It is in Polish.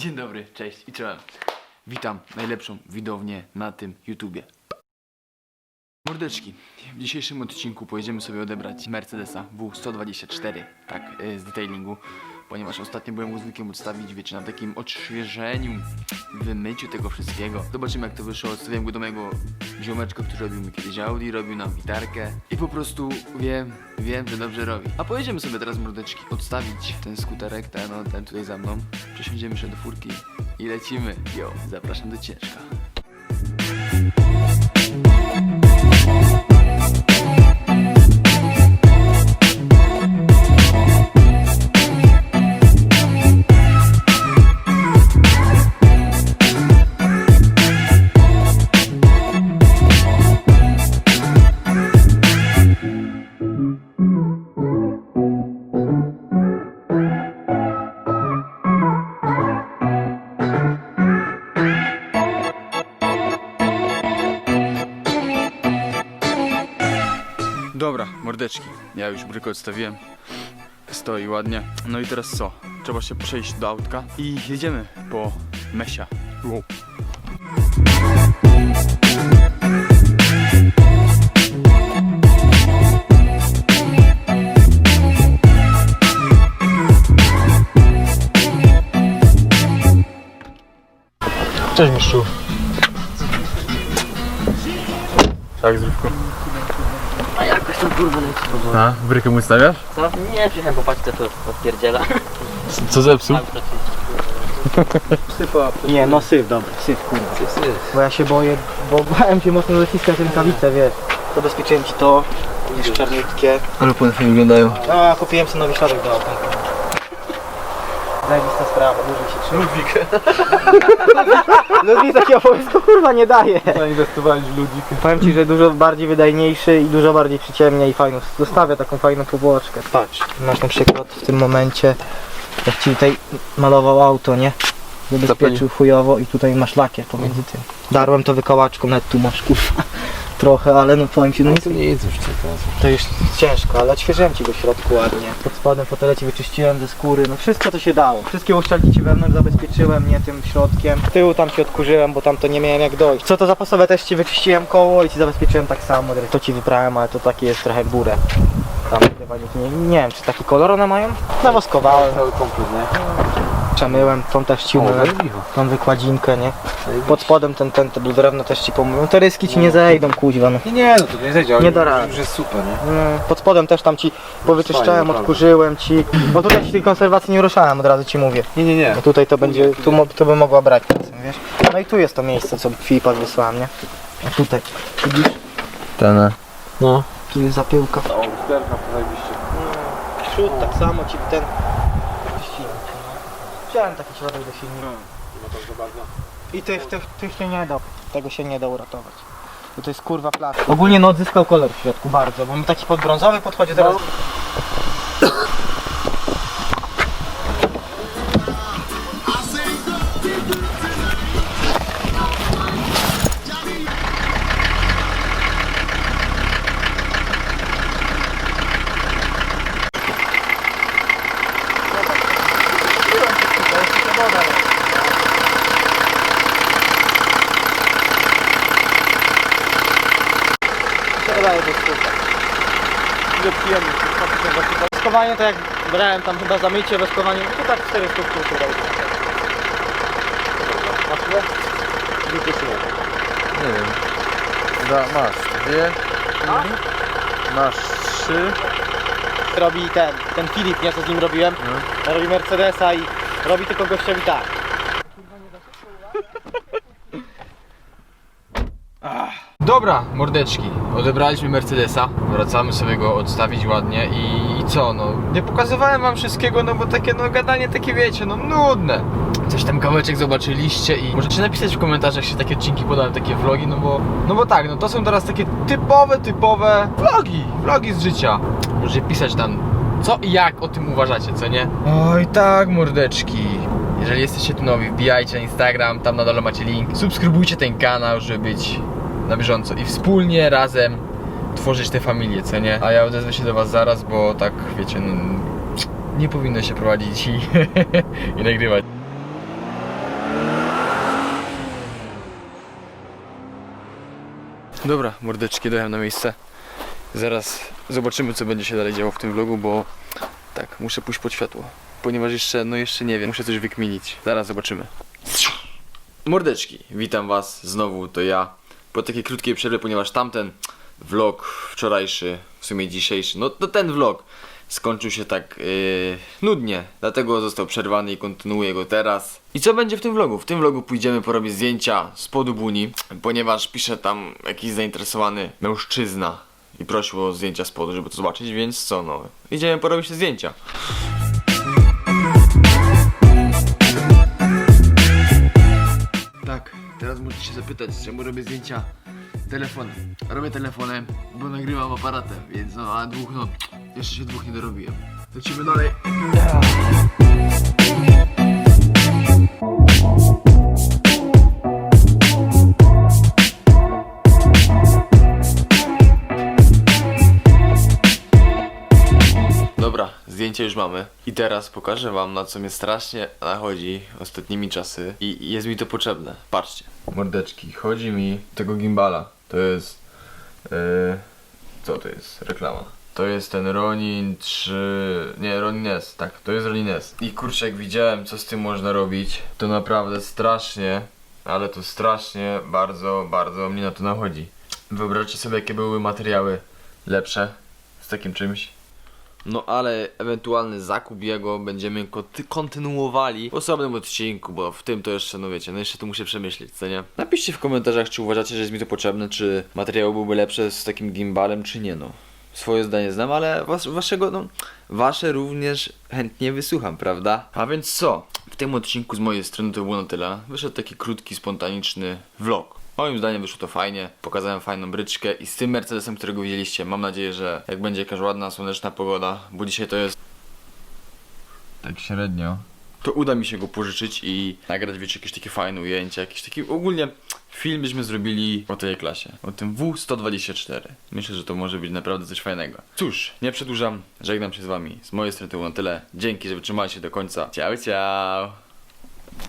Dzień dobry, cześć i czołem. Witam najlepszą widownię na tym YouTubie. Mordeczki, w dzisiejszym odcinku pojedziemy sobie odebrać Mercedesa W124, tak, y, z detailingu, ponieważ ostatnio byłem zwykłym odstawić, wiecie, na takim odświeżeniu, wymyciu tego wszystkiego. Zobaczymy jak to wyszło, odstawiłem go do mojego ziomeczka, który robił mi kiedyś Audi, robił nam gitarkę i po prostu wiem, wiem, że dobrze robi. A pojedziemy sobie teraz, mordeczki, odstawić ten skuterek, ten, no, ten tutaj za mną, przesiądziemy się do furki i lecimy. Jo, zapraszam do ciężka. Dobra, mordeczki. Ja już brykę odstawiłem. Stoi ładnie. No i teraz co? Trzeba się przejść do autka i jedziemy po Mesia. Wow. Cześć mistrzu. Tak, Zdrówku. A jakoś tam kurwa leci powoli. A, brykę mu stawiasz? Co? Nie, przyjechałem popatrzeć co to odpierdziela. Co zepsuł? Sypa. Nie, no syf, dobra, syf kurwa. Bo ja się boję, bo bałem się mocno zaciskać rękawice, wiesz. Zabezpieczyłem ci to, jest czarniutkie. Ale pięknie wyglądają. No, a kupiłem sobie nowy środek do auta. Zajebista sprawa, dłużej się trzyma. Ludwik. Ludwik takiego pomysłu kurwa nie daje. Zainwestowali w ludzi. Powiem ci, że dużo bardziej wydajniejszy i dużo bardziej przyciemnia i fajną. Zostawia taką fajną powłoczkę. Patrz, masz na przykład w tym momencie, jak ci tutaj malował auto, nie? Zabezpieczył chujowo i tutaj masz lakier pomiędzy tym. Darłem to wykałaczką, nawet tu masz kurwa. Trochę, ale no powiem ci, no nic, To nie jest już ciekawe. to już ciężko, ale odświeżyłem ci go w środku ładnie. Pod spodem fotele ci wyczyściłem ze skóry, no wszystko to się dało. Wszystkie uszczelki ci wewnątrz zabezpieczyłem, nie tym środkiem. Tyłu tam ci odkurzyłem, bo tam to nie miałem jak dojść. Co to zapasowe też ci wyczyściłem koło i ci zabezpieczyłem tak samo. To ci wyprałem, ale to taki jest trochę burę. Tam chyba nie, nie wiem czy taki kolor one mają? Nawoskowałem, Cały komplet, nie? Przemyłem, tą też ci umyłem. Tą wykładzinkę, nie? Pod spodem ten, ten, to drewno też ci pomyłem. Te ryski ci nie zejdą, kuźwa, no. Nie, nie, no to nie zejdzie, ale Nie da rady. już jest super, nie? No, Pod spodem też tam ci powyczyszczałem, naprawdę. odkurzyłem ci. Bo tutaj ci tej konserwacji nie ruszałem, od razu ci mówię. Nie, nie, nie. Bo tutaj to będzie, tu, mo- to by mogła brać czasem, wiesz. No i tu jest to miejsce, co Filipa wysłałem, nie? A tutaj, widzisz? Ten. No. Tu jest zapyłka. O, usterka to zajebiście. Przód tak samo ci ten... No. Wziąłem taki środek do silnika. Ma tak za bardzo. I tych, tych, tych się nie da, tego się nie da uratować. Bo to jest kurwa plastik. Ogólnie no odzyskał kolor w środku bardzo, bo mi taki podbrązowy podchodzi teraz. Że jest super. Dużo przyjemnie. Woskowanie to jak brałem tam chyba za mycie, woskowanie, to tak 4 sztuki chyba. Masz ile? Nie wiem. Da, masz dwie. Masz trzy. Robi ten, ten Filip, nie co z nim robiłem, robi Mercedesa i robi tylko gościowi tak. Dobra, mordeczki. Odebraliśmy Mercedesa. Wracamy sobie go odstawić ładnie i, i co, no. Nie pokazywałem wam wszystkiego, no bo takie, no gadanie takie wiecie, no nudne. Coś tam kawałeczek zobaczyliście i możecie napisać w komentarzach, jak się takie odcinki podają, takie vlogi, no bo, no bo tak, no to są teraz takie typowe, typowe vlogi, vlogi z życia. Możecie pisać tam, co i jak o tym uważacie, co nie? Oj tak, mordeczki. Jeżeli jesteście tu nowi, wbijajcie na Instagram, tam na dole macie link. Subskrybujcie ten kanał, żeby być na bieżąco i wspólnie, razem tworzyć tę familię, co nie? A ja odezwę się do was zaraz, bo tak, wiecie, no, nie powinno się prowadzić i, i nagrywać. Dobra, mordeczki, dojechałem na miejsce. Zaraz zobaczymy, co będzie się dalej działo w tym vlogu, bo tak, muszę pójść pod światło. Ponieważ jeszcze, no jeszcze nie wiem, muszę coś wykminić. Zaraz zobaczymy. Mordeczki, witam was znowu, to ja. Po takiej krótkiej przerwie, ponieważ tamten vlog wczorajszy, w sumie dzisiejszy, no to ten vlog skończył się tak yy, nudnie, dlatego został przerwany i kontynuuję go teraz. I co będzie w tym vlogu? W tym vlogu pójdziemy porobić zdjęcia z podu buni, ponieważ pisze tam jakiś zainteresowany mężczyzna i prosił o zdjęcia z podu, żeby to zobaczyć, więc co no, idziemy porobić te zdjęcia. Tak, teraz musicie się zapytać, czemu robię zdjęcia telefonem. Robię telefonem, bo nagrywam aparatem, więc no, a dwóch, no, jeszcze się dwóch nie dorobiłem. Lecimy dalej. Zdjęcie już mamy. I teraz pokażę wam na co mnie strasznie nachodzi ostatnimi czasy i jest mi to potrzebne. Patrzcie. Mordeczki, chodzi mi tego gimbala. To jest... Yy, co to jest? Reklama. To jest ten Ronin 3... Nie, Ronin S, tak, to jest Ronin S. I kurczę, jak widziałem co z tym można robić, to naprawdę strasznie, ale to strasznie, bardzo, bardzo mnie na to nachodzi. Wyobraźcie sobie jakie były materiały lepsze z takim czymś. No ale ewentualny zakup jego będziemy konty- kontynuowali w osobnym odcinku, bo w tym to jeszcze, no wiecie, no jeszcze to muszę przemyśleć, co nie? Napiszcie w komentarzach, czy uważacie, że jest mi to potrzebne, czy materiał byłby lepszy z takim gimbalem, czy nie, no. Swoje zdanie znam, ale was, waszego, no, wasze również chętnie wysłucham, prawda? A więc co? Tym odcinku z mojej strony to było na tyle. Wyszedł taki krótki, spontaniczny vlog. Moim zdaniem wyszło to fajnie, pokazałem fajną bryczkę i z tym Mercedesem, którego widzieliście, mam nadzieję, że jak będzie jakaś ładna, słoneczna pogoda, bo dzisiaj to jest tak średnio, to uda mi się go pożyczyć i nagrać, wiecie, jakieś takie fajne ujęcia, jakieś taki ogólnie film byśmy zrobili o tej klasie, o tym W124. Myślę, że to może być naprawdę coś fajnego. Cóż, nie przedłużam, żegnam się z wami. Z mojej strony to było na tyle. Dzięki, że wytrzymaliście do końca. Ciao, ciao!